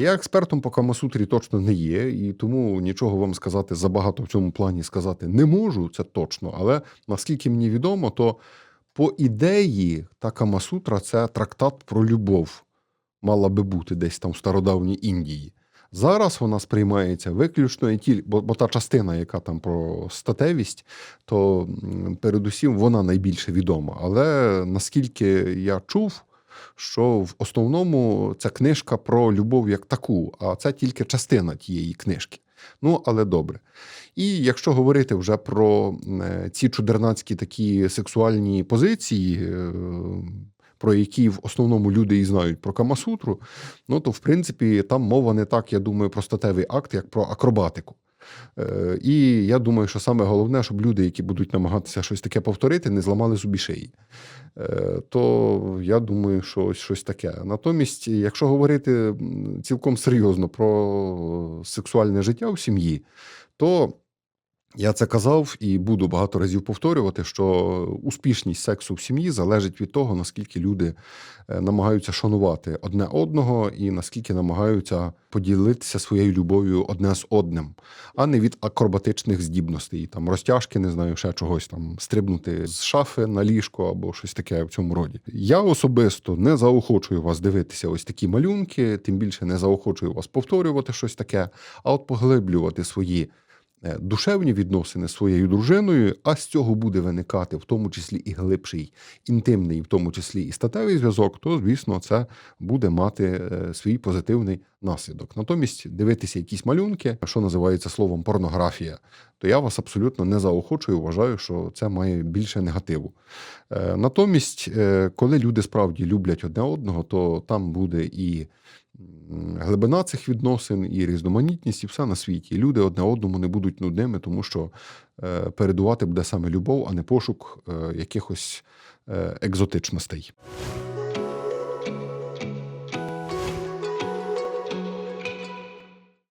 Я експертом по Камасутрі точно не є, і тому нічого вам сказати забагато в цьому плані сказати не можу, це точно. Але наскільки мені відомо, то по ідеї та Камасутра це трактат про любов. Мала би бути десь там в стародавній Індії. Зараз вона сприймається виключно і тільки, бо, бо та частина, яка там про статевість, то передусім вона найбільше відома. Але наскільки я чув, що в основному це книжка про любов як таку, а це тільки частина тієї книжки. Ну, але добре. І якщо говорити вже про е, ці чудернацькі такі сексуальні позиції, е, про які в основному люди і знають про Камасутру, ну то в принципі там мова не так, я думаю, про статевий акт, як про акробатику. Е, І я думаю, що саме головне, щоб люди, які будуть намагатися щось таке повторити, не зламали собі шиї. Е, То я думаю, що ось щось таке. Натомість, якщо говорити цілком серйозно про сексуальне життя у сім'ї, то я це казав і буду багато разів повторювати, що успішність сексу в сім'ї залежить від того, наскільки люди е, намагаються шанувати одне одного і наскільки намагаються поділитися своєю любов'ю одне з одним, а не від акробатичних здібностей, там розтяжки, не знаю, ще чогось там стрибнути з шафи на ліжко або щось таке в цьому роді. Я особисто не заохочую вас дивитися ось такі малюнки, тим більше не заохочую вас повторювати щось таке, а от поглиблювати свої душевні відносини своєю дружиною, а з цього буде виникати в тому числі і глибший інтимний, в тому числі і статевий зв'язок, то звісно, це буде мати е, свій позитивний наслідок. Натомість дивитися якісь малюнки, що називається словом порнографія, то я вас абсолютно не заохочую, вважаю, що це має більше негативу. Е, Натомість, е, коли люди справді люблять одне одного, то там буде і глибина цих відносин, і різноманітність, і все на світі. Люди одне одному не будуть нудними, тому що е, передувати буде саме любов, а не пошук е, якихось е, екзотичностей.